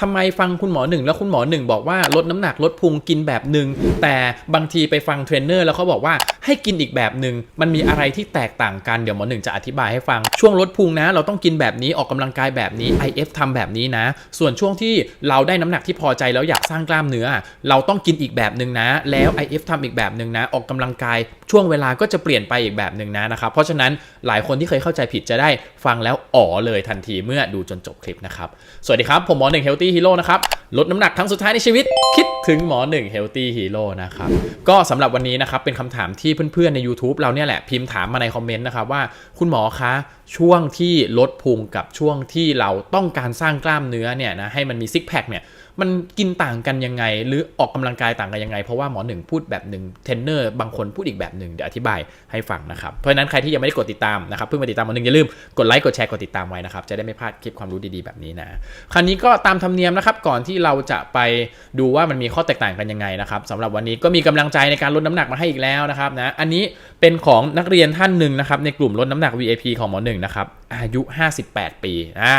ทำไมฟังคุณหมอหนึ่งแล้วคุณหมอหนึ่งบอกว่าลดน้ำหนักลดพุงกินแบบหนึ่งแต่บางทีไปฟังเทรนเนอร์แล้วเขาบอกว่าให้กินอีกแบบหนึ่งมันมีอะไรที่แตกต่างกันเดี๋ยวหมอหนึ่งจะอธิบายให้ฟัง ช่วงลดพุงนะ เราต้องกินแบบนี้ออกกำลังกายแบบนี้ IF ทำแบบนี้นะ ส่วนช่วงที่เราได้น้ำหนักที่พอใจแล้วอยากสร้างกล้ามเนื้อ เราต้องกินอีกแบบหนึ่งนะ แล้ว IF ทำอีกแบบหนึ่งนะ ออกกำลังกาย ช่วงเวลาก็จะเปลี่ยนไปอีกแบบหนึ่งนะนะครับเพราะฉะนั้นหลายคนที่เคยเข้าใจผิดจะได้ฟังแล้วอ๋อเลยทันทีเมื่อดูจนจบคลิปนะครับสวัสดีครับผมหมอหนึ่ง Healthy Hero นะครับ ลดน้ำหนักครั้งสุดท้ายในชีวิต คิดถึงหมอหนึ่ง Healthy Hero นะครับ ก็สำหรับวันนี้นะครับ เป็นคำถามที่เพื่อนๆ ใน YouTube เราเนี่ยแหละ พิมพ์ถามมาในคอมเมนต์นะครับว่าคุณหมอคะ ช่วงที่ลดพุงกับช่วงที่เราต้องการสร้างกล้ามเนื้อเนี่ยนะให้มันมีซิกแพคเนี่ย มันกินต่างกันยังไง หรือออกกำลังกายต่างกันยังไง เพราะว่าหมอหนึ่งพูดแบบหนึ่งเทรนเนอร์บางคนพูดอีกแบบหนึ่งเดี๋ยวอธิบายให้ฟังนะครับเพราะฉะนั้นใครที่ยังไม่ได้กดติดตามนะครับเพิ่งมาติดตามหมอหนึ่งอย่าลืมกดไลค์กดแชร์กดติดตามไว้นะครับจะได้ไม่พลาดคลิปความรู้ดีๆแบบนี้นะคราวนี้ก็ตามธรรมเนียมนะครับก่อนที่เราจะไปดูว่ามันมีข้อแตกต่างกันยังไงนะครับสำหรับวันนี้ก็มีกำลังใจในการลดน้ำหนักมาให้อีกแล้วนะครับนะอันนี้เป็นของนักเรียนท่านหนึ่งนะครับในกลุ่มลดน้ำหนัก VIP ของหมอหนึ่งนะครับ อายุ 58 ปี อ่า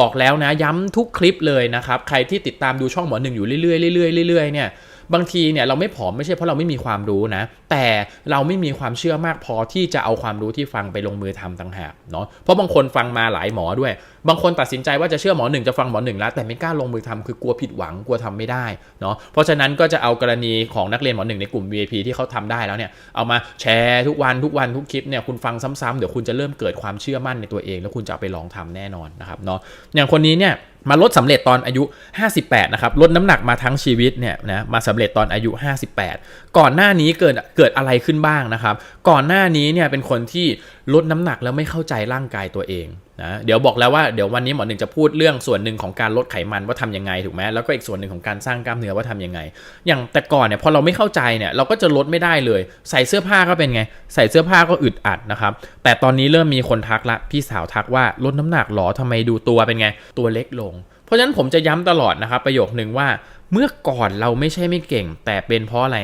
บอกแล้วนะ ย้ำทุกคลิปเลยนะครับ ใครที่ติดตามดูช่องหมอหนึ่งอยู่เรื่อยๆเรื่อยๆเรื่อยๆเนี่ย บางทีเนี่ยเราไม่ผอมไม่ใช่เพราะเราไม่มีความรู้นะ แต่เราไม่มีความเชื่อมากพอที่จะเอาความรู้ที่ฟังไปลงมือทำต่างหากเนาะ เพราะบางคนฟังมาหลายหมอด้วยบางคนตัดสินใจว่าจะเชื่อหมอหนึ่งจะฟังหมอหนึ่งแล้วแต่ไม่กล้าลงมือทำคือกลัวผิดหวังกลัวทำไม่ได้เนาะเพราะฉะนั้นก็จะเอากรณีของนักเรียนหมอหนึ่งในกลุ่ม VIP ที่เขาทำได้แล้วเนี่ยเอามาแชร์ทุกวันทุกวันทุกคลิปเนี่ยคุณฟังซ้ำๆเดี๋ยวคุณจะเริ่มเกิดความเชื่อมั่นในตัวเอง แล้วคุณจะไปลองทำแน่นอนนะครับเนาะอย่างคนนี้เนี่ยมาลดสำเร็จตอนอายุ 58 นะครับ ลดน้ำหนักมาทั้งชีวิตเนี่ยนะมาสำเร็จตอนอายุ 58 ก่อนหน้านี้เกิดเกิดอะไรขึ้นบ้างนะครับ ก่อนหน้านี้เนี่ยเป็นคนที่ลดน้ำหนักแล้วไม่เข้าใจร่างกายตัวเอง นะเดี๋ยวบอกแล้วว่าเดี๋ยววันนี้หมอหนึ่งจะพูดเรื่องส่วนหนึ่งของการลดไขมันว่าทำยังไงถูกไหมแล้วก็อีกส่วนหนึ่งของการสร้างกล้ามเนื้อว่าทำยังไง อย่างแต่ก่อนเนี่ยพอเราไม่เข้าใจเนี่ยเราก็จะลดไม่ได้เลย ใส่เสื้อผ้าก็เป็นไง ใส่เสื้อผ้าก็อึดอัดนะครับแต่ตอนนี้เริ่มมีคนทักละพี่สาวทักว่าลดน้ำหนักหรอทำไมดูตัวเป็นไงตัวเล็กลง เพราะฉะนั้นผมจะย้ำตลอดนะครับประโยคนึงว่าเมื่อก่อนเราไม่ใช่ไม่เก่ง แต่เป็นเพราะอะไร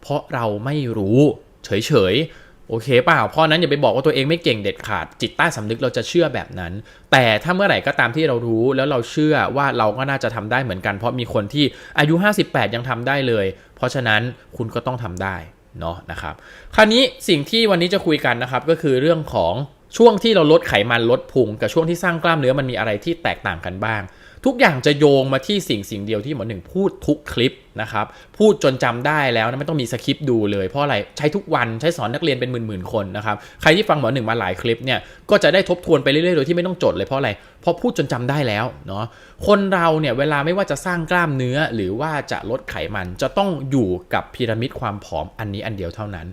เพราะเราไม่รู้ เฉยๆ โอเคเปล่าเพราะนั้นอย่าไปบอกว่าตัวเองไม่เก่งเด็ดขาด จิตใต้สำนึกเราจะเชื่อแบบนั้น แต่ถ้าเมื่อไหร่ก็ตามที่เรารู้แล้วเราเชื่อว่าเราก็น่าจะทำได้เหมือนกัน เพราะมีคนที่อายุ 58 ยังทำได้เลย เพราะฉะนั้นคุณก็ต้องทำได้เนาะนะครับ คราวนี้สิ่งที่วันนี้จะคุยกันนะครับก็คือเรื่องของช่วงที่เราลดไขมันลดพุงกับช่วงที่สร้างกล้ามเนื้อมันมีอะไรที่แตกต่างกันบ้าง ทุกอย่างจะโยงมาที่สิ่งสิ่งเดียวที่หมอหนึ่งพูดทุกคลิปนะครับพูดจนจำได้แล้วนะไม่ต้องมีสคริปต์ดูเลยเพราะอะไรใช้ทุกวันใช้สอนนักเรียนเป็นหมื่นๆคนนะครับใครที่ฟังหมอหนึ่งมาหลายคลิปเนี่ยก็จะได้ทบทวนไปเรื่อยๆโดยที่ไม่ต้องจดเลยเพราะอะไรเพราะพูดจนจำได้แล้วเนาะคนเราเนี่ยเวลาไม่ว่าจะสร้างกล้ามเนื้อหรือว่าจะลดไขมันจะต้องอยู่กับพีระมิดความผอมอันนี้อันเดียวเท่านั้น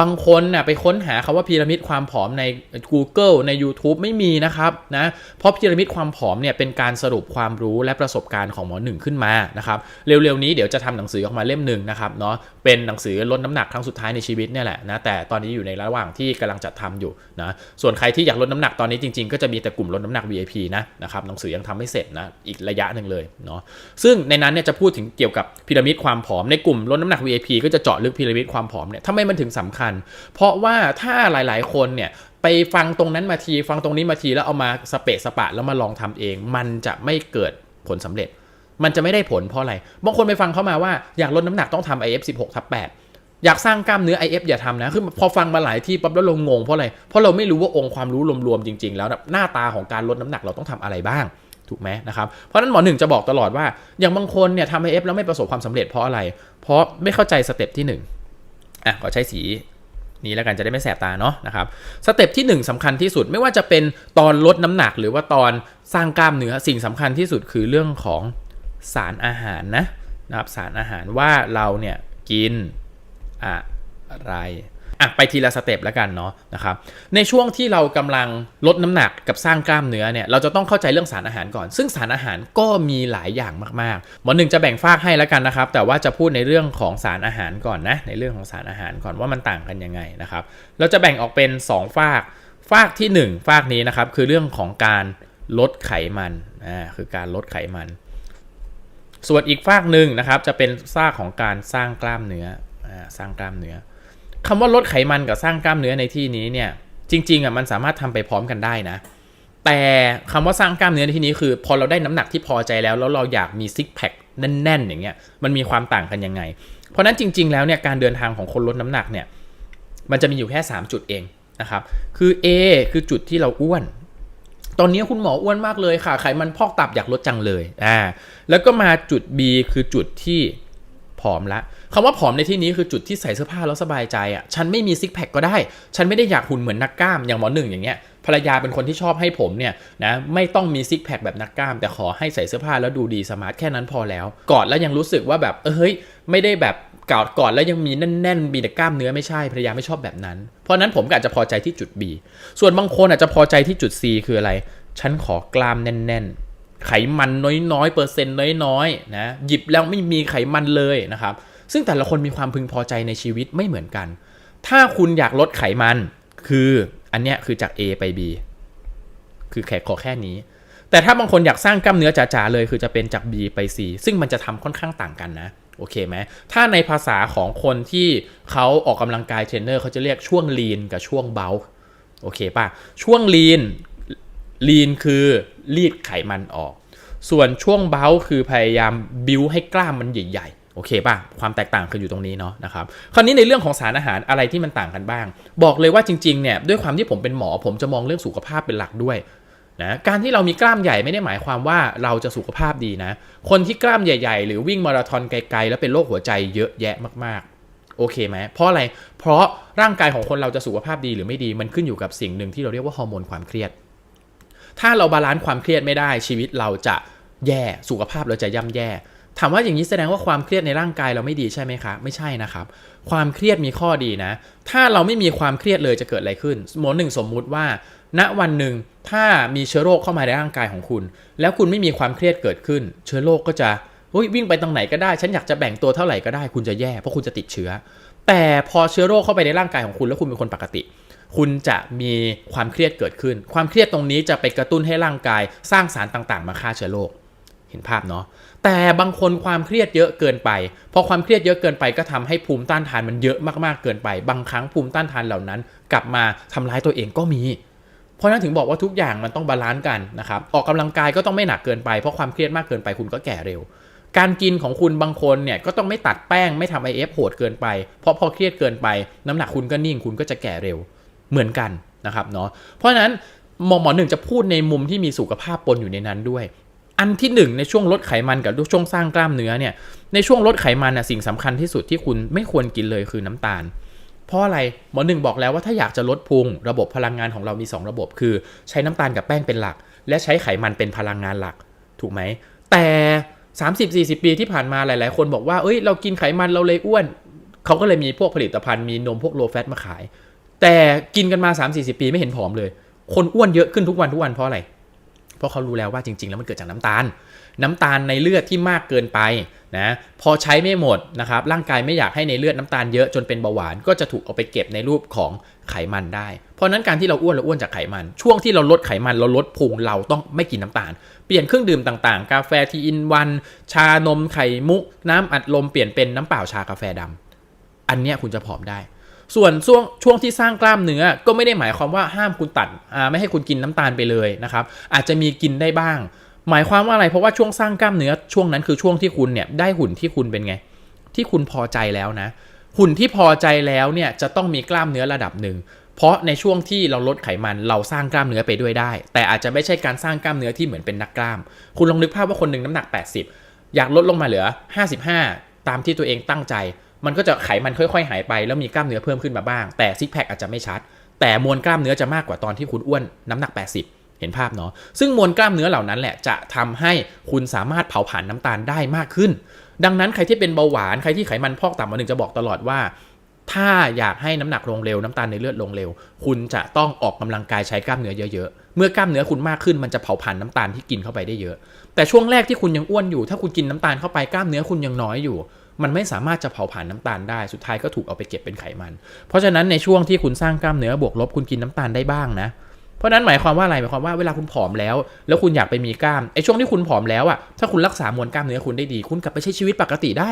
บางคนน่ะไปค้นหาคาว่าพีระมิดความผอมใน Google ใน YouTube ไม่มีนะครับนะเพราะพีระมิดความผอมเนี่ยเป็นการสรุปความรู้และประสบการณ์ของหมอหนึ่งขึ้นมานะครับเร็วๆนี้เดี๋ยวจะทำหนังสือออกมาเล่มหนึ่งนะครับเนาะเป็นหนังสือลดน้ำหนักครั้งสุดท้ายในชีวิตเนี่ยแหละนะแต่ตอนนี้อยู่ในระหว่างที่กำลังจัดทำอยู่นะส่วนใครที่อยากลดน้ำหนักตอนนี้จริงๆ ก็จะมีแต่กลุ่มลดน้ำหนัก VIP นะนะครับหนังสือยังทำไม่เสร็จนะอีกระยะหนึ่งเลยเนาะซึ่งในนั้นเนี่ยจะพูดถึงเกี่ยวกับพีระมิดความผอมในกลุ่มลดน้ำหนัก VIP ก็จะเจาะลึกพีระมิดความผอมเนี่ยทำไมมันถึงสำคัญเพราะว่าถ้าหลาย ๆ คนเนี่ยไปฟังตรงนั้นมาที ฟังตรงนี้มาทีแล้วเอามาสเปะสปะแล้วมาลองทำเอง มันจะไม่เกิดผลสำเร็จ มันจะไม่ได้ผลเพราะอะไรบางคนไปฟังเข้ามาว่าอยากลดน้ำหนักต้องทำ IF 16ทับ8อยากสร้างกล้ามเนื้อ IF อย่าทำนะคือพอฟังมาหลายที่ปั๊บแล้วเรางงเพราะอะไรเพราะเราไม่รู้ว่าองค์ความรู้รวมๆจริง ๆ แล้วหน้าตาของการลดน้ำหนักเราต้องทำอะไรบ้างถูกไหมนะครับ เพราะนั้นหมอหนึ่งจะบอกตลอดว่า อย่างบางคนเนี่ยทำ IF แล้วไม่ประสบความสำเร็จเพราะอะไร เพราะไม่เข้าใจสเต็ปที่1อะขอใช้สี นี้แล้วกันจะได้ไม่แสบตาเนาะนะครับสเต็ปที่ 1สำคัญที่สุดไม่ว่าจะเป็นตอนลดน้ำหนัก หรือว่าตอนสร้างกล้ามเนื้อสิ่งสำคัญที่สุดคือเรื่องของสารอาหารนะนะครับสารอาหารว่าเราเนี่ยกินอะไร อะไปทีละสเต็ปแล้วกันเนาะนะครับในช่วงที่เรากำลังลดน้ำหนักกับสร้างกล้ามเนื้อเนี่ยเราจะต้องเข้าใจเรื่องสารอาหารก่อน ซึ่งสารอาหารก็มีหลายอย่างมากๆหมอหนึ่งจะแบ่งฝากให้แล้วกันนะครับ แต่ว่าจะพูดในเรื่องของสารอาหารก่อนนะในเรื่องของสารอาหารก่อนว่ามันต่างกันยังไงนะครับเราจะแบ่งออกเป็น 2 ฝากฝากที่ 1 ฝากนี้นะครับคือเรื่องของการลดไขมันอ่าคือการลดไขมัน ส่วนอีกฝากหนึ่งนะครับจะเป็นซากของการสร้างกล้ามเนื้ออ่าสร้างกล้ามเนื้อ คำว่าลดไขมันกับสร้างกล้ามเนื้อในที่นี้เนี่ย จริงๆอะมันสามารถทำไปพร้อมกันได้นะ แต่คำว่าสร้างกล้ามเนื้อในที่นี้คือ พอเราได้น้ำหนักที่พอใจแล้ว แล้วเราอยากมีซิกแพคแน่นๆ อย่างเงี้ยมันมีความต่างกันยังไง เพราะนั้นจริง ๆ แล้วเนี่ยการเดินทางของคนลดน้ำหนักเนี่ยมันจะมีอยู่แค่ 3 จุดเองนะครับคือ A คือจุดที่เราอ้วน ตอนนี้คุณหมออ้วนมากเลยค่ะไขมันพอกตับอยากลดจังเลยอ่าแล้วก็มาจุด B คือจุดที่ ผอมละคำว่าผอมในที่นี้คือจุดที่ใส่เสื้อผ้าแล้วสบายใจอะ ฉันไม่มีซิกแพคก็ได้ ฉันไม่ได้อยากหุ่นเหมือนนักกล้ามอย่างหมอหนึ่งอย่างเงี้ย ภรรยาเป็นคนที่ชอบให้ผมเนี่ยนะไม่ต้องมีซิกแพคแบบนักกล้าม แต่ขอให้ใส่เสื้อผ้าแล้วดูดีสมาร์ทแค่นั้นพอแล้ว กอดแล้วยังรู้สึกว่าแบบเอ้ยไม่ได้แบบกอดกอดแล้วยังมีแน่นๆมีแต่กล้ามเนื้อไม่ใช่ภรรยาไม่ชอบแบบนั้น เพราะนั้นผมก็อาจจะพอใจที่จุด B ส่วนบางคนอาจจะพอใจที่จุด C คืออะไร ฉันขอกล้ามแน่นๆ ไขมันน้อยๆเปอร์เซ็นต์น้อยๆนะหยิบแล้วไม่มีไขมันเลยนะครับ ซึ่งแต่ละคนมีความพึงพอใจในชีวิตไม่เหมือนกัน ถ้าคุณอยากลดไขมันคืออันเนี้ยคือจาก A ไป B คือแค่ขอแค่นี้ แต่ถ้าบางคนอยากสร้างกล้ามเนื้อจ๋าๆเลยคือจะเป็นจาก B ไป C ซึ่งมันจะทำค่อนข้างต่างกันนะโอเคไหมถ้าในภาษาของคนที่เขาออกกำลังกายเทรนเนอร์เขาจะเรียกช่วงลีนกับช่วงเบลโอเคป่ะช่วงลีน ลีนคือรีดไขมันออก ส่วนช่วงเบลคือพยายามบิวให้กล้ามมันใหญ่ๆ โอเคป่ะ ความแตกต่างคืออยู่ตรงนี้เนาะนะครับ คราวนี้ในเรื่องของสารอาหารอะไรที่มันต่างกันบ้าง บอกเลยว่าจริงๆ เนี่ย ด้วยความที่ผมเป็นหมอ ผมจะมองเรื่องสุขภาพเป็นหลักด้วยนะการที่เรามีกล้ามใหญ่ไม่ได้หมายความว่าเราจะสุขภาพดีนะ คนที่กล้ามใหญ่ ๆ หรือวิ่งมาราธอนไกลๆ แล้วเป็นโรคหัวใจเยอะแยะมากๆ โอเคไหม เพราะอะไร เพราะร่างกายของคนเราจะสุขภาพดีหรือไม่ดี มันขึ้นอยู่กับสิ่งหนึ่งที่เราเรียกว่าฮอร์โมนความเครียด ถ้าเราบาลานซ์ความเครียดไม่ได้ชีวิตเราจะแย่สุขภาพเราจะย่ำแย่ ถามว่าอย่างนี้แสดงว่าความเครียดในร่างกายเราไม่ดีใช่ไหมคะไม่ใช่นะครับ ความเครียดมีข้อดีนะ ถ้าเราไม่มีความเครียดเลยจะเกิดอะไรขึ้นหมอหนึ่งสมมุติว่า ณวันหนึ่งถ้ามีเชื้อโรคเข้ามาในร่างกายของคุณ แล้วคุณไม่มีความเครียดเกิดขึ้น เชื้อโรคก็จะวิ่งไปตรงไหนก็ได้ ฉันอยากจะแบ่งตัวเท่าไหร่ก็ได้ คุณจะแย่เพราะคุณจะติดเชื้อ แต่พอเชื้อโรคเข้าไปในร่างกายของคุณแล้วคุณเป็นคนปกติ คุณจะมีความเครียดเกิดขึ้น ความเครียดตรงนี้จะไปกระตุ้นให้ร่างกายสร้างสารต่างๆ มาฆ่าเชื้อโรคเห็นภาพเนาะแต่บางคนความเครียดเยอะเกินไป พอความเครียดเยอะเกินไปก็ทำให้ภูมิต้านทานมันเยอะมากๆเกินไป บางครั้งภูมิต้านทานเหล่านั้น กลับมาทำร้ายตัวเองก็มี เพราะนั้นถึงบอกว่าทุกอย่างมันต้องบาลานซ์กันนะครับ ออกกำลังกายก็ต้องไม่หนักเกินไป เพราะความเครียดมากเกินไปคุณก็แก่เร็ว การกินของคุณบางคนเนี่ยก็ต้องไม่ตัดแป้งไม่ทำไอเอฟโหดเกินไป เพราะพอเครียดเกินไป น้ำหนักคุณก็นิ่งคุณก็จะแก่เร็ว เหมือนกันนะครับเนาะเพราะฉะนั้นหมอหมอหนึ่งจะพูดในมุมที่มีสุขภาพปนอยู่ในนั้นด้วย อันที่หนึ่งในช่วงลดไขมันกับช่วงสร้างกล้ามเนื้อเนี่ยในช่วงลดไขมันน่ะสิ่งสำคัญที่สุดที่คุณไม่ควรกินเลยคือน้ำตาล เพราะอะไรหมอหนึ่งบอกแล้วว่าถ้าอยากจะลดพุงระบบพลังงานของเรามี 2 ระบบคือ ใช้น้ำตาลกับแป้งเป็นหลัก และใช้ไขมันเป็นพลังงานหลัก ถูกไหมแต่30-40 ปีที่ผ่านมาหลาย ๆ คนบอกว่า เอ้ย เรากินไขมันเราเลยอ้วน เขาก็เลยมีพวกผลิตภัณฑ์มีนมพวกโลแฟตมาขาย แต่กินกันมา 3-40 ปีไม่เห็นผอมเลย คนอ้วนเยอะขึ้นทุกวันทุกวันเพราะอะไร เพราะเขารู้แล้วว่าจริง ๆ แล้วมันเกิดจากน้ำตาล น้ำตาลในเลือดที่มากเกินไปนะพอใช้ไม่หมดนะครับร่างกายไม่อยากให้ในเลือดน้ำตาลเยอะจนเป็นเบาหวาน ก็จะถูกเอาไปเก็บในรูปของไขมันได้ เพราะนั้นการที่เราอ้วนเราอ้วนจากไขมัน ช่วงที่เราลดไขมันเราลดพุงเราต้องไม่กินน้ำตาล เปลี่ยนเครื่องดื่มต่างๆ กาแฟทีอินวัน ชานมไข่มุก น้ำอัดลมเปลี่ยนเป็นน้ำเปล่าชากาแฟดำอันเนี้ยคุณจะผอมได้ ส่วนช่วงช่วงที่สร้างกล้ามเนื้อก็ไม่ได้หมายความว่าห้ามคุณตัดไม่ให้คุณกินน้ำตาลไปเลยนะครับอาจจะมีกินได้บ้าง หมายความว่าอะไรเพราะว่าช่วงสร้างกล้ามเนื้อช่วงนั้นคือช่วงที่คุณเนี่ยได้หุ่นที่คุณเป็นไง ที่คุณพอใจแล้วนะ หุ่นที่พอใจแล้วเนี่ยจะต้องมีกล้ามเนื้อระดับหนึ่งเพราะในช่วงที่เราลดไขมันเราสร้างกล้ามเนื้อไปด้วยได้ แต่อาจจะไม่ใช่การสร้างกล้ามเนื้อที่เหมือนเป็นนักกล้าม คุณลองนึกภาพว่าคนหนึ่งน้ำหนัก 80 อยากลดลงมาเหลือ 55 ตามที่ตัวเองตั้งใจ มันก็จะไขมันค่อยๆ หายไปแล้วมีกล้ามเนื้อเพิ่มขึ้นมาบ้าง แต่ซิกแพคอาจจะไม่ชัด แต่มวลกล้ามเนื้อจะมากกว่าตอนที่คุณอ้วนน้ำหนัก 80 เห็นภาพเนาะซึ่งมวลกล้ามเนื้อเหล่านั้นแหละจะทำให้คุณสามารถเผาผลาญน้ำตาลได้มากขึ้น ดังนั้นใครที่เป็นเบาหวานใครที่ไขมันพอกต่ำมาหนึ่งจะบอกตลอดว่าถ้าอยากให้น้ำหนักลงเร็วน้ำตาลในเลือดลงเร็ว คุณจะต้องออกกำลังกายใช้กล้ามเนื้อเยอะๆ เมื่อกล้ามเนื้อคุณมากขึ้นมันจะเผาผลาญน้ำตาลที่กินเข้าไปได้เยอะ แต่ช่วงแรกที่คุณยังอ้วนอยู่ ถ้าคุณกินน้ำตาลเข้าไปกล้ามเนื้อคุณยังน้อยอยู่ มันไม่สามารถจะเผาผลาญน้ำตาลได้สุดท้ายก็ถูกเอาไปเก็บเป็นไขมัน เพราะฉะนั้นในช่วงที่คุณสร้างกล้ามเนื้อบวกลบคุณกินน้ำตาลได้บ้างนะเพราะนั้นหมายความว่าอะไรหมายความว่าเวลาคุณผอมแล้ว แล้วคุณอยากไปมีกล้ามไอ้ช่วงที่คุณผอมแล้วอะถ้าคุณรักษามวลกล้ามเนื้อคุณได้ดี คุณกลับไปใช้ชีวิตปกติได้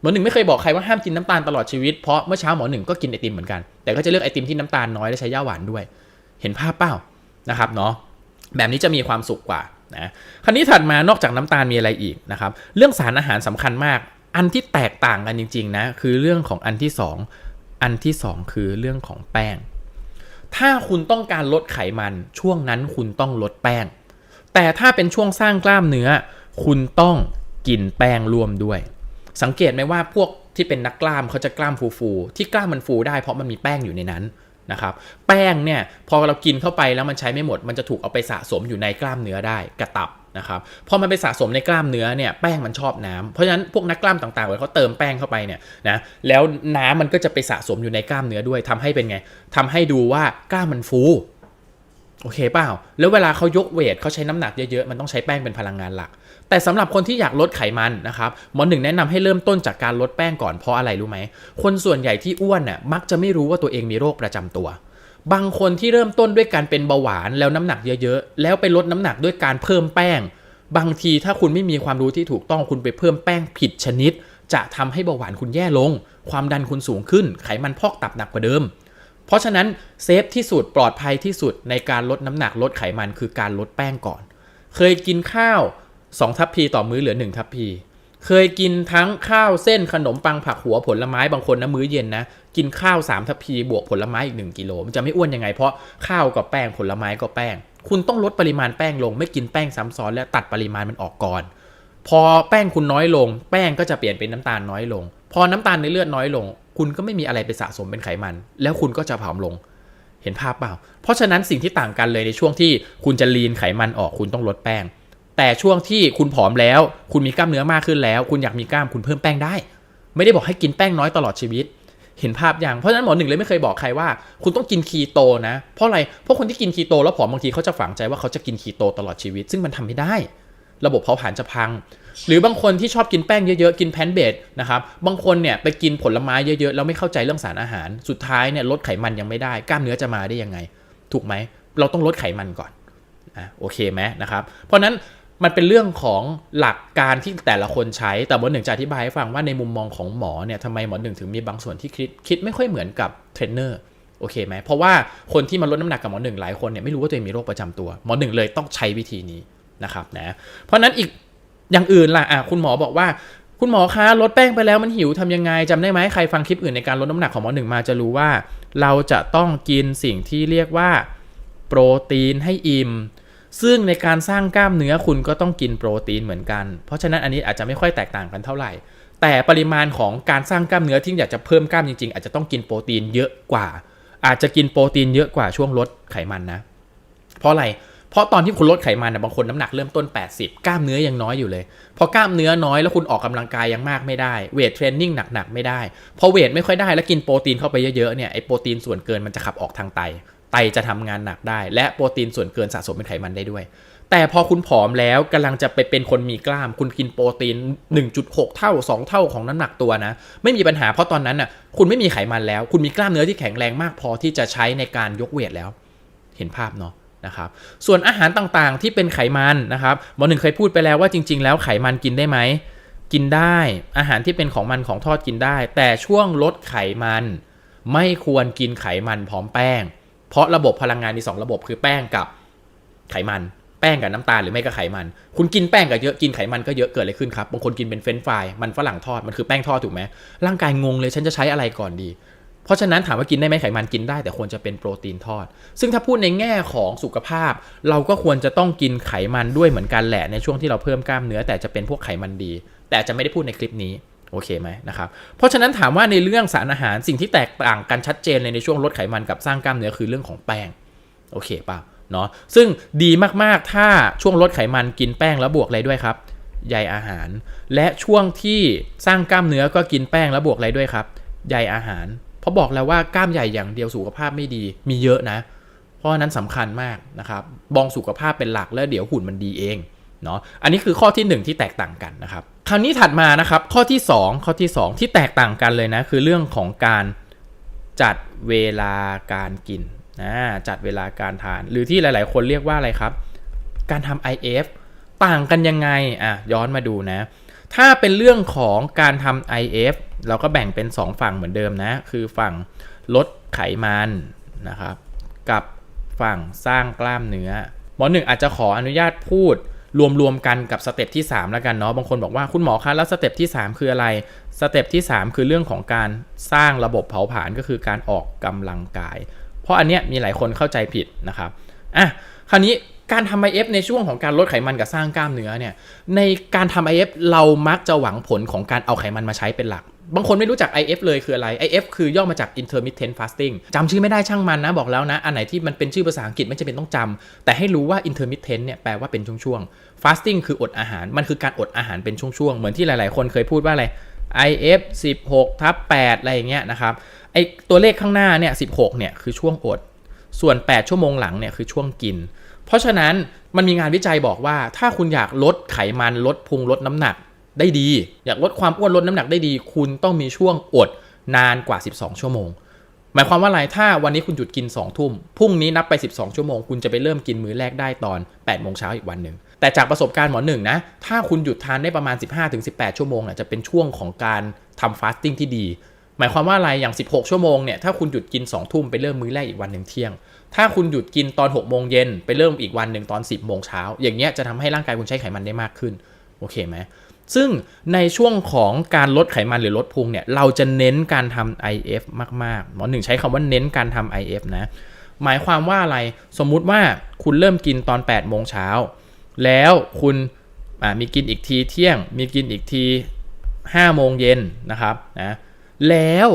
หมอหนึ่งไม่เคยบอกใครว่าห้ามกินน้ำตาลตลอดชีวิตเพราะเมื่อเช้าหมอหนึ่งก็กินไอติมเหมือนกันแต่ก็จะเลือกไอติมที่น้ำตาลน้อยและใช้ย่าหวานด้วย เห็นภาพเปล่านะครับเนาะแบบนี้จะมีความสุขกว่านะคราวนี้ถัดมานอกจากน้ำตาลมีอะไรอีกนะครับ เรื่องสารอาหารสำคัญมาก อันที่แตกต่างกันจริงๆนะคือเรื่องของอันที่สองอันที่สองคือเรื่องของแป้ง ถ้าคุณต้องการลดไขมันช่วงนั้นคุณต้องลดแป้ง แต่ถ้าเป็นช่วงสร้างกล้ามเนื้อ คุณต้องกินแป้งร่วมด้วย สังเกตไหมว่าพวกที่เป็นนักกล้ามเขาจะกล้ามฟูๆที่กล้ามมันฟูได้เพราะมันมีแป้งอยู่ในนั้นนะครับแป้งเนี่ยพอเรากินเข้าไปแล้วมันใช้ไม่หมด มันจะถูกเอาไปสะสมอยู่ในกล้ามเนื้อได้กระตับ นะครับพอมันไปสะสมในกล้ามเนื้อเนี่ยแป้งมันชอบน้ำเพราะฉะนั้นพวกนักกล้ามต่างๆเวลาเขาเติมแป้งเข้าไปเนี่ยนะแล้วน้ำมันก็จะไปสะสมอยู่ในกล้ามเนื้อด้วยทำให้เป็นไงทำให้ดูว่ากล้ามมันฟูโอเคเปล่า แล้วเวลาเขายกเวทเขาใช้น้ำหนักเยอะๆ มันต้องใช้แป้งเป็นพลังงานหลัก แต่สำหรับคนที่อยากลดไขมันนะครับหมอหนึ่งแนะนำให้เริ่มต้นจากการลดแป้งก่อนเพราะอะไรรู้ไหมคนส่วนใหญ่ที่อ้วนน่ะมักจะไม่รู้ว่าตัวเองมีโรคประจำตัว บางคนที่เริ่มต้นด้วยการเป็นเบาหวานแล้วน้ำหนักเยอะๆ แล้วไปลดน้ำหนักด้วยการเพิ่มแป้ง บางทีถ้าคุณไม่มีความรู้ที่ถูกต้องคุณไปเพิ่มแป้งผิดชนิด จะทำให้เบาหวานคุณแย่ลง ความดันคุณสูงขึ้น ไขมันพอกตับหนักกว่าเดิม เพราะฉะนั้นเซฟที่สุดปลอดภัยที่สุดในการลดน้ำหนักลดไขมันคือการลดแป้งก่อน เคยกินข้าว2ทัพพีต่อมื้อเหลือ1ทัพพี เคยกินทั้งข้าวเส้นขนมปังผักหัวผลไม้บางคนนะมื้อเย็นนะ กินข้าว3ทัพพีบวกผลไม้อีก 1กิโลมันจะไม่อ้วนยังไงเพราะข้าวกับแป้งผลไม้ก็แป้ง คุณต้องลดปริมาณแป้งลง ไม่กินแป้งซ้ำซ้อนและตัดปริมาณมันออกก่อน พอแป้งคุณน้อยลง แป้งก็จะเปลี่ยนเป็นน้ำตาลน้อยลง พอน้ำตาลในเลือดน้อยลง คุณก็ไม่มีอะไรไปสะสมเป็นไขมัน แล้วคุณก็จะผอมลงเห็นภาพเปล่า เพราะฉะนั้นสิ่งที่ต่างกันเลยในช่วงที่คุณจะลีนไขมันออกคุณต้องลดแป้ง แต่ช่วงที่คุณผอมแล้ว คุณมีกล้ามเนื้อมากขึ้นแล้ว คุณอยากมีกล้ามคุณเพิ่มแป้งได้ ไม่ได้บอกให้กินแป้งน้อยตลอดชีวิต เห็นภาพอย่างเพราะฉะนั้นหมอหนึ่งเลยไม่เคยบอกใครว่า คุณต้องกินคีโตนะ เพราะอะไรเพราะคนที่กินคีโตแล้วผอมบางทีเขาจะฝังใจว่าเขาจะกินคีโตตลอดชีวิต ซึ่งมันทำไม่ได้ ระบบเผาผลาญจะพัง หรือบางคนที่ชอบกินแป้งเยอะๆกินแพนเบดนะครับบางคนเนี่ยไปกินผลไม้เยอะๆแล้วไม่เข้าใจเรื่องสารอาหาร สุดท้ายเนี่ยลดไขมันยังไม่ได้กล้ามเนื้อจะมาได้ยังไง ถูกไหมเราต้องลดไขมันก่อนอะโอเคไหมนะครับ เพราะนั้น มันเป็นเรื่องของหลักการที่แต่ละคนใช้ แต่หมอหนึ่งจะอธิบายให้ฟังว่าในมุมมองของหมอเนี่ยทำไมหมอหนึ่งถึงมีบางส่วนที่คิดคิดไม่ค่อยเหมือนกับเทรนเนอร์โอเคไหมเพราะว่าคนที่มาลดน้ำหนักกับหมอหนึ่งหลายคนเนี่ยไม่รู้ว่าตัวเองมีโรคประจำตัวหมอหนึ่งเลยต้องใช้วิธีนี้นะครับนะเพราะนั้นอีกอย่างอื่นล่ะอะคุณหมอบอกว่า คุณหมอคะลดแป้งไปแล้วมันหิวทำยังไงจำได้ไหมใครฟังคลิปอื่นในการลดน้ำหนักของหมอหนึ่งมาจะรู้ว่า เราจะต้องกินสิ่งที่เรียกว่าโปรตีนให้อิ่ม ซึ่งในการสร้างกล้ามเนื้อคุณก็ต้องกินโปรตีนเหมือนกัน เพราะฉะนั้นอันนี้อาจจะไม่ค่อยแตกต่างกันเท่าไหร่ แต่ปริมาณของการสร้างกล้ามเนื้อที่อยากจะเพิ่มกล้ามจริงๆ อาจจะต้องกินโปรตีนเยอะกว่า อาจจะกินโปรตีนเยอะกว่าช่วงลดไขมันนะ เพราะอะไร เพราะตอนที่คุณลดไขมันนะบางคนน้ำหนักเริ่มต้น 80 กล้ามเนื้อยังน้อยอยู่เลย พอกล้ามเนื้อน้อยแล้วคุณออกกำลังกายยังมากไม่ได้ เวทเทรนนิ่งหนักๆไม่ได้ พอเวทไม่ค่อยได้แล้วกินโปรตีนเข้าไปเยอะๆเนี่ยไอโปรตีนส่วนเกินมันจะขับออกทางไต ไตจะทำงานหนักได้ และโปรตีนส่วนเกินสะสมเป็นไขมันได้ด้วย แต่พอคุณผอมแล้วกำลังจะไปเป็นคนมีกล้าม คุณกินโปรตีน 1.6 เท่า 2 เท่าของน้ำหนักตัวนะ ไม่มีปัญหาเพราะตอนนั้นน่ะคุณไม่มีไขมันแล้ว คุณมีกล้ามเนื้อที่แข็งแรงมากพอที่จะใช้ในการยกเวทแล้ว เห็นภาพเนาะนะครับส่วนอาหารต่างๆที่เป็นไขมันนะครับหมอหนึ่งเคยพูดไปแล้วว่าจริง ๆ แล้วไขมันกินได้ไหมกินได้อาหารที่เป็นของมันของทอดกินได้ แต่ช่วงลดไขมัน ไม่ควรกินไขมันพร้อมแป้ง เพราะระบบพลังงานมีสองระบบคือแป้งกับไขมันแป้งกับน้ำตาลหรือไม่ก็ไขมัน คุณกินแป้งกับเยอะกินไขมันก็เยอะเกิดอะไรขึ้นครับบางคนกินเป็นเฟรนช์ฟรายมันฝรั่งทอดมันคือแป้งทอดถูกไหมร่างกายงงเลยฉันจะใช้อะไรก่อนดี เพราะฉะนั้นถามว่ากินได้ไหมไขมันกินได้ แต่ควรจะเป็นโปรตีนทอด ซึ่งถ้าพูดในแง่ของสุขภาพ เราก็ควรจะต้องกินไขมันด้วยเหมือนกันแหละในช่วงที่เราเพิ่มกล้ามเนื้อแต่จะเป็นพวกไขมันดี แต่จะไม่ได้พูดในคลิปนี้ โอเคไหมนะครับ เพราะฉะนั้นถามว่าในเรื่องสารอาหารสิ่งที่แตกต่างกันชัดเจนเลยในช่วงลดไขมันกับสร้างกล้ามเนื้อคือเรื่องของแป้ง โอเคป่ะเนาะซึ่งดีมากๆถ้าช่วงลดไขมันกินแป้งแล้วบวกอะไรด้วยครับใยอาหาร และช่วงที่สร้างกล้ามเนื้อก็กินแป้งแล้วบวกอะไรด้วยครับใยอาหาร เพราะบอกแล้วว่ากล้ามใหญ่อย่างเดียวสุขภาพไม่ดีมีเยอะนะ เพราะนั้นสำคัญมากนะครับบองสุขภาพเป็นหลักแล้วเดี๋ยวหุ่นมันดีเอง เนาะอันนี้คือข้อที่ 1 ที่แตกต่างกันนะครับ คราวนี้ถัดมานะครับข้อที่ 2 ข้อที่ 2 ที่แตกต่างกันเลยนะคือเรื่องของการจัดเวลาการกินนะจัดเวลาการทาน หรือที่หลาย ๆ คนเรียกว่าอะไรครับ การทำ IF ต่างกันยังไงอะย้อนมาดูนะ ถ้าเป็นเรื่องของการทำ IF เราก็แบ่งเป็น 2 ฝั่งเหมือนเดิมนะ คือฝั่งลดไขมันนะครับ กับฝั่งสร้างกล้ามเนื้อหมอหนึ่งอาจจะขออนุญาตพูด รวมๆกันกับสเต็ปที่ 3 แล้วกันเนาะบางคนบอกว่าคุณหมอคะแล้วสเต็ปที่ 3 คืออะไร สเต็ปที่ 3 คือเรื่องของการสร้างระบบเผาผลาญก็คือการออกกำลังกาย เพราะอันเนี้ยมีหลายคนเข้าใจผิดนะครับอะคราวนี้การทำ IF ในช่วงของการลดไขมันกับสร้างกล้ามเนื้อเนี่ยในการทำ IF เรามักจะหวังผลของการเอาไขมันมาใช้เป็นหลัก บางคนไม่รู้จัก IF เลยคืออะไร IF คือย่อมาจาก intermittent fasting จำชื่อไม่ได้ช่างมันนะบอกแล้วนะ อันไหนที่มันเป็นชื่อภาษาอังกฤษไม่จำเป็นต้องจำ แต่ให้รู้ว่า intermittent เนี่ยแปลว่าเป็นช่วงๆ fasting คืออดอาหาร มันคือการอดอาหารเป็นช่วงๆ เหมือนที่หลายๆ คนเคยพูดว่าอะไร IF 16ทับ8อะไรอย่างเงี้ยนะครับ ไอตัวเลขข้างหน้าเนี่ย16เนี่ยคือช่วงอด ส่วน 8 ชั่วโมงหลังเนี่ยคือช่วงกิน เพราะฉะนั้นมันมีงานวิจัยบอกว่าถ้าคุณอยากลดไขมันลดพุงลดน้ำหนัก ได้ดี อยากลดความอ้วนลดน้ำหนักได้ดี คุณต้องมีช่วงอดนานกว่า 12 ชั่วโมง หมายความว่าอะไรถ้าวันนี้คุณหยุดกิน 2 ทุ่มพรุ่งนี้นับไป 12 ชั่วโมง คุณจะไปเริ่มกินมื้อแรกได้ตอน8โมงเช้าอีกวันหนึ่งแต่จากประสบการณ์หมอหนึ่งนะ ถ้าคุณหยุดทานได้ประมาณ 15-18 ชั่วโมงเนี่ยจะเป็นช่วงของการทำฟาสติ้งที่ดี หมายความว่าอะไรอย่าง 16 ชั่วโมงเนี่ยถ้าคุณหยุดกิน 2 ทุ่มไปเริ่มมื้อแรกอีกวันหนึ่งเที่ยง ถ้าคุณหยุดกินตอน 6 โมงเย็นไปเริ่มอีกวันหนึ่งตอน 10 โมงเช้าอย่างเงี้ยจะทำให้ร่างกายคุณใช้ไขมันได้มากขึ้นโอเคไหม ซึ่งในช่วงของการลดไขมันหรือลดพุงเนี่ยเราจะเน้นการทำ IF มากๆหมอหนึ่งใช้คำว่าเน้นการทำ IF นะหมายความว่าอะไรสมมุติว่าคุณเริ่มกินตอน8โมงเช้าแล้วคุณมีกินอีกทีเที่ยง มีกินอีกที5โมงเย็นนะครับนะแล้ว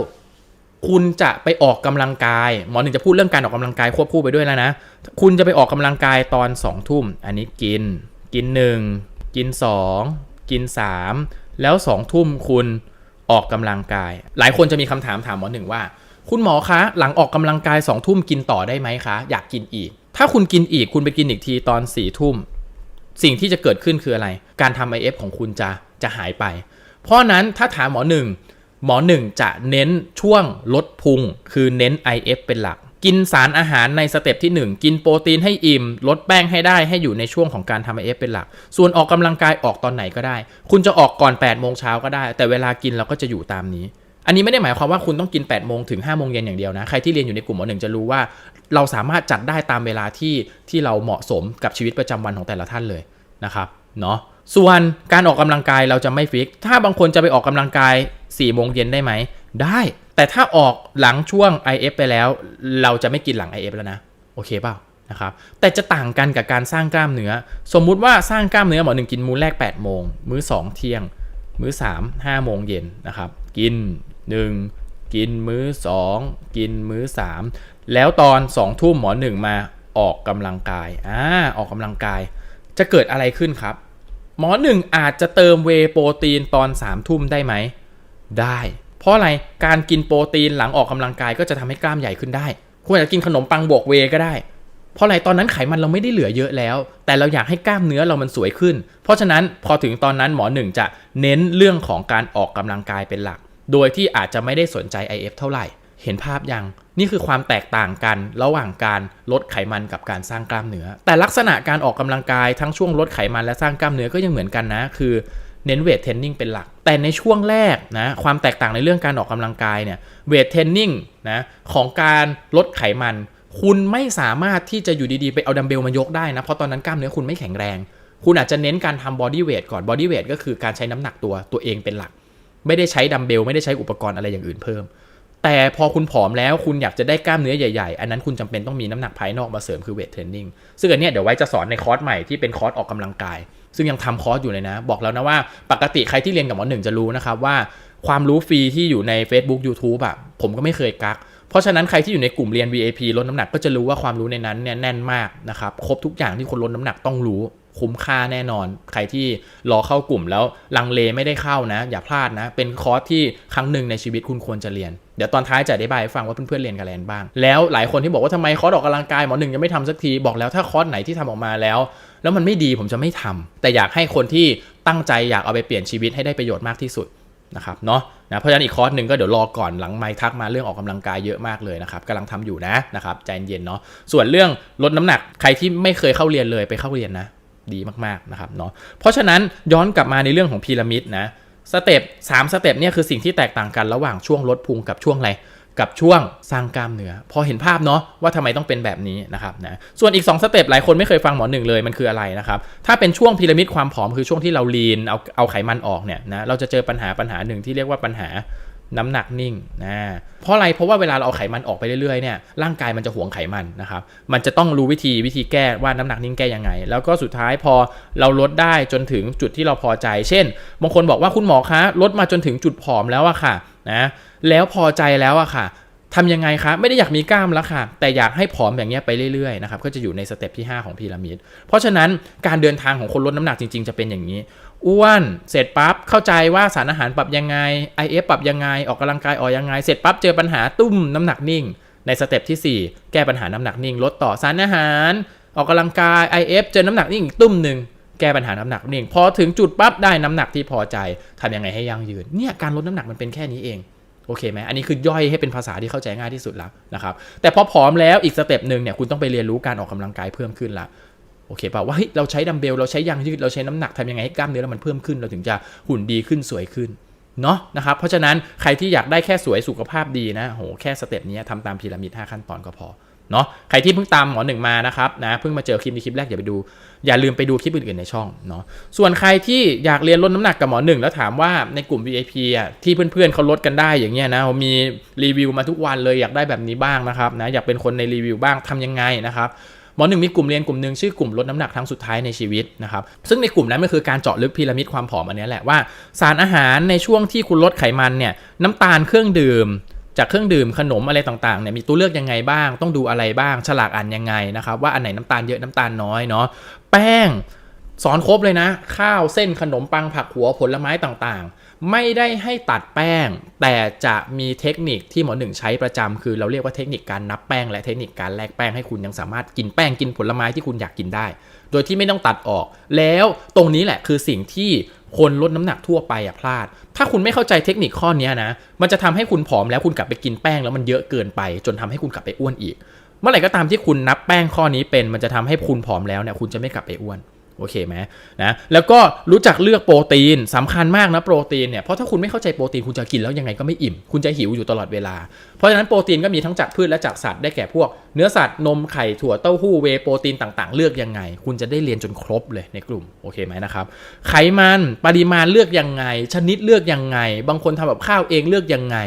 คุณจะไปออกกำลังกาย หมอหนึ่งจะพูดเรื่องการออกกำลังกายควบคู่ไปด้วยแล้วนะ คุณจะไปออกกำลังกายตอน2ทุ่ม อันนี้กิน กิน 1 กิน 2 กิน 3 แล้ว2ทุ่มคุณออกกำลังกาย หลายคนจะมีคำถามถามหมอหนึ่งว่า คุณหมอคะ หลังออกกำลังกาย2ทุ่มกินต่อได้ไหมคะ อยากกินอีก ถ้าคุณกินอีกคุณไปกินอีกทีตอน4ทุ่ม สิ่งที่จะเกิดขึ้นคืออะไร การทำ IF ของคุณจะจะหายไป เพราะนั้นถ้าถามหมอหนึ่งหมอหนึ่งจะเน้นช่วงลดพุง คือเน้น IF เป็นหลัก กินสารอาหารในสเต็ปที่ 1 กินโปรตีนให้อิ่ม ลดแป้งให้ได้ให้อยู่ในช่วงของการทำ IF เป็นหลัก ส่วนออกกำลังกายออกตอนไหนก็ได้ คุณจะออกก่อน8โมงเช้าก็ได้ แต่เวลากินเราก็จะอยู่ตามนี้ อันนี้ไม่ได้หมายความว่าคุณต้องกิน8โมงถึง5โมงเย็นอย่างเดียวนะ ใครที่เรียนอยู่ในกลุ่มหมอหนึ่งจะรู้ว่า เราสามารถจัดได้ตามเวลาที่ที่เราเหมาะสมกับชีวิตประจำวันของแต่ละท่านเลยนะครับเนาะส่วนการออกกำลังกายเราจะไม่ฟิก ถ้าบางคนจะไปออกกำลังกาย4โมงเย็นได้ไหม ได้ แต่ถ้าออกหลังช่วง IF ไปแล้ว เราจะไม่กินหลัง IF แล้วนะ โอเคเปล่านะครับแต่จะต่างกันกับการสร้างกล้ามเนื้อ สมมุติว่าสร้างกล้ามเนื้อหมอหนึ่งกินมื้อแรก 8 โมง มื้อ 2 เที่ยง มื้อ 3 5 โมงเย็นนะครับ กิน 1 กินมื้อ 2 กินมื้อ 3 แล้วตอน 2 ทุ่มหมอหนึ่งมาออกกำลังกายอ่าออกกำลังกาย จะเกิดอะไรขึ้นครับ หมอหนึ่งอาจจะเติมเวโปรตีนตอน3ามทุ่มได้ไหม ได้ เพราะอะไรการกินโปรตีนหลังออกกำลังกายก็จะทำให้กล้ามใหญ่ขึ้นได้คุณอาจจะกินขนมปังบวกเวก็ได้ เพราะอะไรตอนนั้นไขมันเราไม่ได้เหลือเยอะแล้ว แต่เราอยากให้กล้ามเนื้อเรามันสวยขึ้น เพราะฉะนั้นพอถึงตอนนั้นหมอหนึ่งจะเน้นเรื่องของการออกกำลังกายเป็นหลัก โดยที่อาจจะไม่ได้สนใจ IF เท่าไหร่ เห็นภาพยังนี่คือความแตกต่างกันระหว่างการลดไขมันกับการสร้างกล้ามเนื้อ แต่ลักษณะการออกกำลังกายทั้งช่วงลดไขมันและสร้างกล้ามเนื้อก็ยังเหมือนกันนะ คือ เน้นเวทเทรนนิ่งเป็นหลัก แต่ในช่วงแรกนะความแตกต่างในเรื่องการออกกำลังกายเนี่ยเวทเทรนนิ่งนะของการลดไขมัน คุณไม่สามารถที่จะอยู่ดีๆ ไปเอาดัมเบลมายกได้นะ เพราะตอนนั้นกล้ามเนื้อคุณไม่แข็งแรง คุณอาจจะเน้นการทำบอดี้เวทก่อนบอดี้เวทก็คือการใช้น้ำหนักตัวตัวเองเป็นหลัก ไม่ได้ใช้ดัมเบลไม่ได้ใช้อุปกรณ์อะไรอย่างอื่นเพิ่ม แต่พอคุณผอมแล้วคุณอยากจะได้กล้ามเนื้อใหญ่ๆ อันนั้นคุณจำเป็นต้องมีน้ำหนักภายนอกมาเสริมคือเวทเทรนนิ่งซึ่งอันนี้เดี๋ยวไว้จะสอนในคอร์สใหม่ที่เป็นคอร์สออกกำลังกาย ซึ่งยังทำคอร์สอยู่เลยนะ บอกแล้วนะว่าปกติใครที่เรียนกับหมอหนึ่งจะรู้นะครับว่าความรู้ฟรีที่อยู่ใน Facebook YouTube อะผมก็ไม่เคยกัก เพราะฉะนั้นใครที่อยู่ในกลุ่มเรียน VIP ลดน้ำหนักก็จะรู้ว่าความรู้ในนั้นเนี่ยแน่นมากนะครับครบทุกอย่างที่คนลดน้ำหนักต้องรู้ คุ้มค่าแน่นอน ใครที่รอเข้ากลุ่มแล้วลังเลไม่ได้เข้านะ อย่าพลาดนะ เป็นคอร์สที่ครั้งหนึ่งในชีวิตคุณควรจะเรียน เดี๋ยวตอนท้ายจะอธิบายให้ฟังว่าเพื่อนๆเรียนกันแลนบ้าง แล้วหลายคนที่บอกว่าทำไมคอร์สออกกำลังกายหมอหนึ่งยังไม่ทำสักทีบอกแล้วถ้าคอร์สไหนที่ทำออกมาแล้ว แล้วมันไม่ดีผมจะไม่ทำแต่อยากให้คนที่ตั้งใจอยากเอาไปเปลี่ยนชีวิตให้ได้ประโยชน์มากที่สุดนะครับเนาะนะเพราะฉะนั้นอีกคอร์สหนึ่งก็เดี๋ยวรอก่อนหลังไมค์ทักมาเรื่องออกกำลังกายเยอะมากเลยนะครับกำลังทำอยู่นะนะครับใจเย็นเนาะส่วนเรื่องลดน้ำหนักใครที่ไม่เคยเข้าเรียนเลยไปเข้าเรียนนะ ดีมากๆนะครับเนาะเพราะฉะนั้นย้อนกลับมาในเรื่องของพีระมิดนะสเต็ปสามสเต็ปเนี่ยคือสิ่งที่แตกต่างกันระหว่างช่วงลดพุงกับช่วงอะไรกับช่วงสร้างกล้ามเนื้อพอเห็นภาพเนาะว่าทำไมต้องเป็นแบบนี้นะครับนะส่วนอีก 2 สเต็ปหลายคนไม่เคยฟังหมอหนึ่งเลยมันคืออะไรนะครับถ้าเป็นช่วงพีระมิดความผอมคือช่วงที่เราลีนเอาเอาไขมันออกเนี่ยนะเราจะเจอปัญหาปัญหาหนึ่งที่เรียกว่าปัญหา น้ำหนักนิ่งนะเพราะอะไรเพราะว่าเวลาเราเอาไขมันออกไปเรื่อยๆเนี่ยร่างกายมันจะหวงไขมันนะครับมันจะต้องรู้วิธีวิธีแก้ว่าน้ำหนักนิ่งแก้ยังไง แล้วก็สุดท้ายพอเราลดได้จนถึงจุดที่เราพอใจ เช่น บางคนบอกว่าคุณหมอคะลดมาจนถึงจุดผอมแล้วอะค่ะนะแล้วพอใจแล้วอะค่ะทำยังไงคะไม่ได้อยากมีกล้ามแล้วค่ะ แต่อยากให้ผอมอย่างเงี้ยไปเรื่อยๆนะครับก็จะอยู่ในสเต็ปที่ 5 ของพีระมิดเพราะฉะนั้นการเดินทางของคนลดน้ำหนักจริง ๆ จะเป็นอย่างนี้ อ้วน เสร็จปั๊บเข้าใจว่าสารอาหารปรับยังไง IF ปรับยังไงออกกำลังกายออกยังไง เสร็จปั๊บเจอปัญหาตุ้มน้ำหนักนิ่ง ในสเต็ปที่ 4 แก้ปัญหาน้ำหนักนิ่ง ลดต่อสารอาหาร ออกกำลังกาย IF เจอน้ำหนักนิ่งอีกตุ้มหนึ่งแก้ปัญหาน้ำหนักนิ่งพอถึงจุดปั๊บได้น้ำหนักที่พอใจทํำยังไงให้ยั่งยืนเนี่ยการลดน้ำหนักมันเป็นแค่นี้เองโอเคไหมอันนี้คือย่อยให้เป็นภาษาที่เข้าใจง่ายที่สุดแล้วนะครับ แต่พอผอมแล้วอีกสเต็ปหนึ่งเนี่ยคุณต้องไปเรียนรู้การออกกำลังกายเพิ่มขึ้นละ โอเคป่าว่าเฮ้ยเราใช้ดัมเบลเราใช้ยางยืดเราใช้น้ำหนักทำยังไงให้กล้ามเนื้อเรามันเพิ่มขึ้นเราถึงจะหุ่นดีขึ้นสวยขึ้นเนาะนะครับเพราะฉะนั้นใครที่อยากได้แค่สวยสุขภาพดีนะโหแค่สเต็ปนี้ทำตามพีระมิด5ขั้นตอนก็พอเนาะใครที่เพิ่งตามหมอหนึ่งมานะครับนะเพิ่งมาเจอคลิปนี้คลิปแรกอย่าไปดู อย่าลืมไปดูคลิปอื่นๆในช่องเนาะส่วนใครที่อยากเรียนลดน้ำหนักกับหมอหนึ่งแล้วถามว่าในกลุ่ม VIP อะที่เพื่อนๆเขาลดกันได้อย่างเงี้ยนะมีรีวิวมาทุกวันเลยอยากได้แบบนี้บ้างนะครับนะอยากเป็นคนในรีวิวบ้างทำยังไงนะครับ หมอหนึ่งมีกลุ่มเรียนกลุ่มหนึ่งชื่อกลุ่มลดน้ำหนักครั้งสุดท้ายในชีวิตนะครับซึ่งในกลุ่มนั้นมันคือการเจาะลึกพีระมิดความผอมอันนี้แหละว่าสารอาหารในช่วงที่คุณลดไขมันเนี่ยน้ำตาลเครื่องดื่มจากเครื่องดื่มขนมอะไรต่างๆเนี่ยมีตัวเลือกยังไงบ้าง ต้องดูอะไรบ้าง ฉลากอ่านยังไงนะครับว่าอันไหนน้ำตาลเยอะน้ำตาลน้อยเนาะแป้งสอนครบเลยนะ ข้าวเส้นขนมปังผักหัวผลไม้ต่างๆ ไม่ได้ให้ตัดแป้ง แต่จะมีเทคนิคที่หมอหนึ่งใช้ประจำคือเราเรียกว่าเทคนิคการนับแป้งและเทคนิคการแลกแป้งให้คุณยังสามารถกินแป้งกินผลไม้ที่คุณอยากกินได้ โดยที่ไม่ต้องตัดออก แล้วตรงนี้แหละคือสิ่งที่คนลดน้ำหนักทั่วไปอะพลาด ถ้าคุณไม่เข้าใจเทคนิคข้อนี้นะ มันจะทำให้คุณผอมแล้วคุณกลับไปกินแป้งแล้วมันเยอะเกินไป จนทำให้คุณกลับไปอ้วนอีก เมื่อไหร่ก็ตามที่คุณนับแป้งข้อนี้เป็น มันจะทำให้คุณผอมแล้วเนี่ยคุณจะไม่กลับไปอ้วน โอเคไหมนะแล้วก็รู้จักเลือกโปรตีนสำคัญมากนะโปรตีนเนี่ยเพราะถ้าคุณไม่เข้าใจโปรตีนคุณจะกินแล้วยังไงก็ไม่อิ่ม คุณจะหิวอยู่ตลอดเวลา เพราะฉะนั้นโปรตีนก็มีทั้งจากพืชและจากสัตว์ได้แก่พวก เนื้อสัตว์นมไข่ถั่วเต้าหู้เวโปรตีนต่างๆ เลือกยังไง คุณจะได้เรียนจนครบเลยในกลุ่มโอเคไหมนะครับไขมันปริมาณเลือกยังไง ชนิดเลือกยังไง บางคนทำแบบข้าวเองเลือกยังไง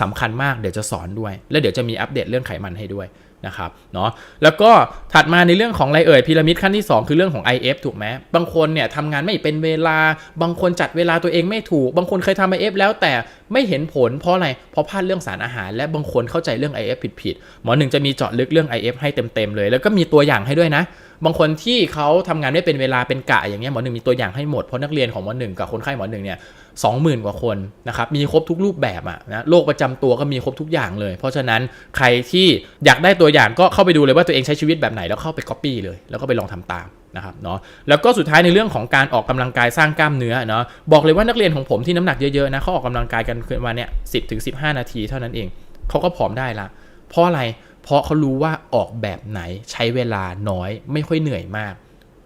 สำคัญมากเดี๋ยวจะสอนด้วย และเดี๋ยวจะมีอัปเดตเรื่องไขมันให้ด้วย นะครับเนาะแล้วก็ถัดมาในเรื่องของไรเอ่ยพีระมิดขั้นที่ 2 คือเรื่องของ IF ถูกไหมบางคนเนี่ยทำงานไม่เป็นเวลา บางคนจัดเวลาตัวเองไม่ถูก บางคนเคยทำ IF แล้วแต่ไม่เห็นผลเพราะอะไร เพราะพลาดเรื่องสารอาหาร และบางคนเข้าใจเรื่อง IF ผิดๆหมอหนึ่งจะมีเจาะลึกเรื่อง IF ให้เต็มๆเลย แล้วก็มีตัวอย่างให้ด้วยนะ บางคนที่เขาทำงานไม่เป็นเวลาเป็นกะอย่างเงี้ยหมอหนึ่งมีตัวอย่างให้หมดเพราะนักเรียนของหมอหนึ่งกับคนไข้หมอหนึ่งเนี่ย สองหมื่นกว่าคนนะครับมีครบทุกรูปแบบอะนะโรคประจำตัวก็มีครบทุกอย่างเลย เพราะฉะนั้นใครที่อยากได้ตัวอย่างก็เข้าไปดูเลยว่าตัวเองใช้ชีวิตแบบไหนแล้วเข้าไป copy เลย แล้วก็ไปลองทำตามนะครับเนาะแล้วก็สุดท้ายในเรื่องของการออกกำลังกายสร้างกล้ามเนื้อเนาะบอกเลยว่านักเรียนของผมที่น้ำหนักเยอะๆนะเขาออกกำลังกายกันคืนวันเนี่ยสิบถึงสินาทีเท่านั้นเองเขาก็ผอมได้ละเพราะอะไรเพราะเขารู้ว่าออกแบบไหนใช้เวลาน้อยไม่ค่อยเหนื่อยมาก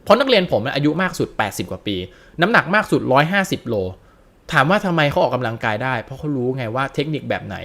เพราะนักเรียนผมอายุมากสุด 80 กว่าปี น้ำหนักมากสุด 150 โล ถามว่าทำไมเขาออกกำลังกายได้ เพราะเขารู้ไงว่าเทคนิคแบบไหน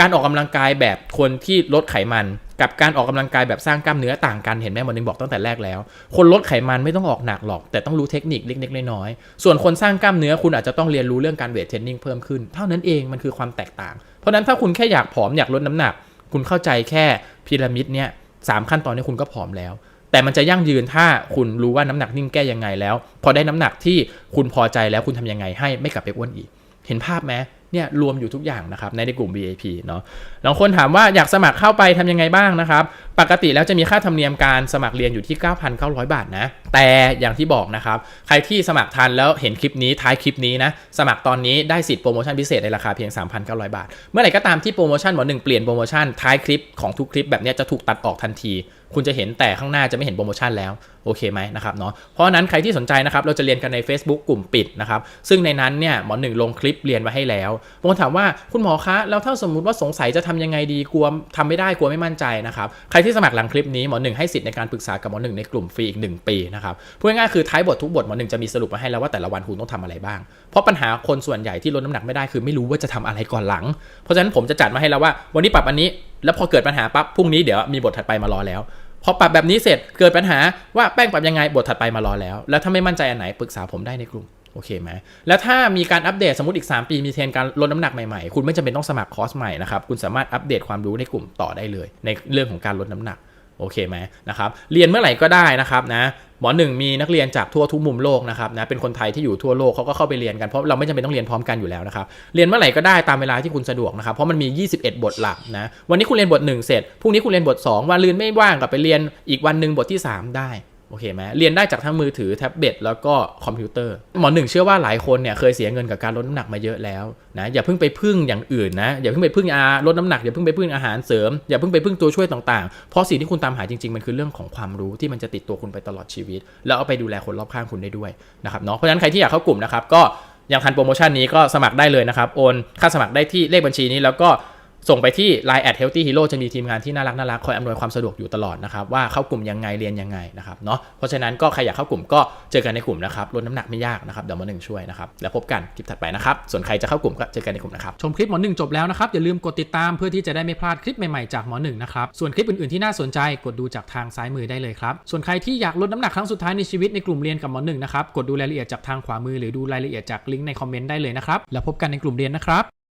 การออกกำลังกายแบบคนที่ลดไขมัน กับการออกกำลังกายแบบสร้างกล้ามเนื้อต่างกันเห็นไหมหมอนึงบอกตั้งแต่แรกแล้ว คนลดไขมันไม่ต้องออกหนักหรอก แต่ต้องรู้เทคนิคเล็กๆน้อยๆส่วนคนสร้างกล้ามเนื้อคุณอาจจะต้องเรียนรู้เรื่องการเวทเทรนนิ่งเพิ่มขึ้นเท่านั้นเองมันคือความแตกต่าง เพราะนั้นถ้าคุณแค่อยากผอมอยากลดน้ำหนัก คุณเข้าใจแค่พีระมิดเนี่ยสามขั้นตอนนี้คุณก็ผอมแล้ว แต่มันจะยั่งยืนถ้าคุณรู้ว่าน้ำหนักนิ่งแก้ยังไงแล้ว พอได้น้ำหนักที่คุณพอใจแล้วคุณทำยังไงให้ไม่กลับไปอ้วนอีก เห็นภาพไหมเนี่ยรวมอยู่ทุกอย่างนะครับในในกลุ่ม VIP เนาะบางคนถามว่าอยากสมัครเข้าไปทำยังไงบ้างนะครับ ปกติแล้วจะมีค่าธรรมเนียมการสมัครเรียนอยู่ที่ 9,900 บาทนะ แต่อย่างที่บอกนะครับ ใครที่สมัครทันแล้วเห็นคลิปนี้ท้ายคลิปนี้นะ สมัครตอนนี้ได้สิทธิ์โปรโมชั่นพิเศษในราคาเพียง 3,900 บาาทเมื่อไหร่ก็ตามที่โปรโมชั่นหมอหนึ่งเปลี่ยนโปรโมชั่นท้ายคลิปของทุกคลิปแบบนี้จะถูกตัดออกทันที คุณจะเห็นแต่ข้างหน้าจะไม่เห็นโปรโมชั่นแล้วโอเคไหมนะครับเนาะเพราะนั้นใครที่สนใจนะครับเราจะเรียนกันใน Facebook กลุ่มปิดนะครับซึ่งในนั้นเนี่ยหมอหนึ่งลงคลิปเรียนไว้ให้แล้วบางคนถามว่าคุณหมอคะแล้วถ้าสมมุติว่าสงสัยจะทำยังไงดีกลัวทำไม่ได้กลัวไม่มั่นใจนะครับใครที่สมัครหลังคลิปนี้หมอหนึ่งให้สิทธิ์ในการปรึกษากับหมอหนึ่งในกลุ่มฟรีอีก 1 ปีนะครับพูดง่ายๆคือท้ายบททุกบทหมอหนึ่งจะมีสรุปมาให้แล้วว่าแต่ละวันคุณต้องทำอะไรบ้าง เพราะปัญหาคนส่วนใหญ่ที่ลดน้ำหนักไม่ได้คือไม่รู้ว่าจะทำอะไรก่อนหลัง เพราะฉะนั้นผมจะจัดมาให้แล้วว่า วันนี้ปรับอันนี้ แล้วพอเกิดปัญหาปั๊บพรุ่งนี้เดี๋ยวมีบทถัดไปมารอแล้ว พอปรับแบบนี้เสร็จเกิดปัญหาว่าแป้งปรับยังไงบทถัดไปมารอแล้ว แล้วถ้าไม่มั่นใจอันไหนปรึกษาผมได้ในกลุ่มโอเคไหมแล้วถ้ามีการอัปเดตสมมติอีก 3 ปีมีเทรนการลดน้ำหนักใหม่ๆ คุณไม่จำเป็นต้องสมัครคอร์สใหม่นะครับ คุณสามารถอัปเดตความรู้ในกลุ่มต่อได้เลย ในเรื่องของการลดน้ำหนัก โอเคไหมนะครับเรียนเมื่อไหร่ก็ได้นะครับนะหมอหนึ่งมีนักเรียนจากทั่วทุกมุมโลกนะครับนะเป็นคนไทยที่อยู่ทั่วโลกเขาก็เข้าไปเรียนกันเพราะเราไม่จำเป็นต้องเรียนพร้อมกันอยู่แล้วนะครับเรียนเมื่อไหร่ก็ได้ตามเวลาที่คุณสะดวกนะครับเพราะมันมี 21 บทหลักนะวันนี้คุณเรียนบท 1 เสร็จพรุ่งนี้คุณเรียนบท 2 วันลืนไม่ว่างกลับไปเรียนอีกวันหนึ่งบทที่ 3 ได้ โอเคไหมเรียนได้จากทั้งมือถือแท็บเล็ตแล้วก็คอมพิวเตอร์หมอหนึ่งเชื่อว่าหลายคนเนี่ยเคยเสียเงินกับการลดน้ำหนักมาเยอะแล้วนะอย่าเพิ่งไปพึ่งอย่างอื่นนะอย่าเพิ่งไปพึ่งยาลดน้ำหนักอย่าเพิ่งไปพึ่งอาหารเสริมอย่าเพิ่งไปพึ่งตัวช่วยต่างๆ เพราะสิ่งที่คุณตามหาจริงๆ มันคือเรื่องของความรู้ที่มันจะติดตัวคุณไปตลอดชีวิต แล้วเอาไปดูแลคนรอบข้างคุณได้ด้วยนะครับเนาะเพราะฉะนั้นใครที่อยากเข้ากลุ่มนะครับก็ยังทันโปรโมชั่นนี้ก็สมัครได้เลยนะครับโอนค่าสมัครได้ที่เลขบัญชีนี้แล้วก็ ส่งไปที่ Line at healthy hero จะมีทีมงานที่น่ารักน่ารักคอยอำนวยความสะดวกอยู่ตลอดนะครับว่าเข้ากลุ่มยังไงเรียนยังไงนะครับเนาะเพราะฉะนั้นก็ใครอยากเข้ากลุ่มก็เจอกันในกลุ่มนะครับลดน้ำหนักไม่ยากนะครับเดี๋ยวหมอหนึ่งช่วยนะครับแล้วพบกันคลิปถัดไปนะครับส่วนใครจะเข้ากลุ่มก็เจอกันในกลุ่มนะครับชมคลิปหมอหนึ่งจบแล้วนะครับอย่าลืมกดติดตามเพื่อที่จะได้ไม่พลาดคลิปใหม่ๆจากหมอหนึ่งนะครับส่วนคลิปอื่นๆที่น่าสนใจกดดูจากทางซ้ายมือได้เลยครับส่วนใครที่อยากลดน้ำหนักครั้งสุดท้ายในชีวิตในกลุ่มเรียนกับหมอหนึ่งนะครับกดดูรายละเอียดจากทางขวามือหรือดูรายละเอียดจากลิงก์ในคอมเมนต์ได้เลยนะครับแล้วพบกันในกลุ่มเรียนนะครับ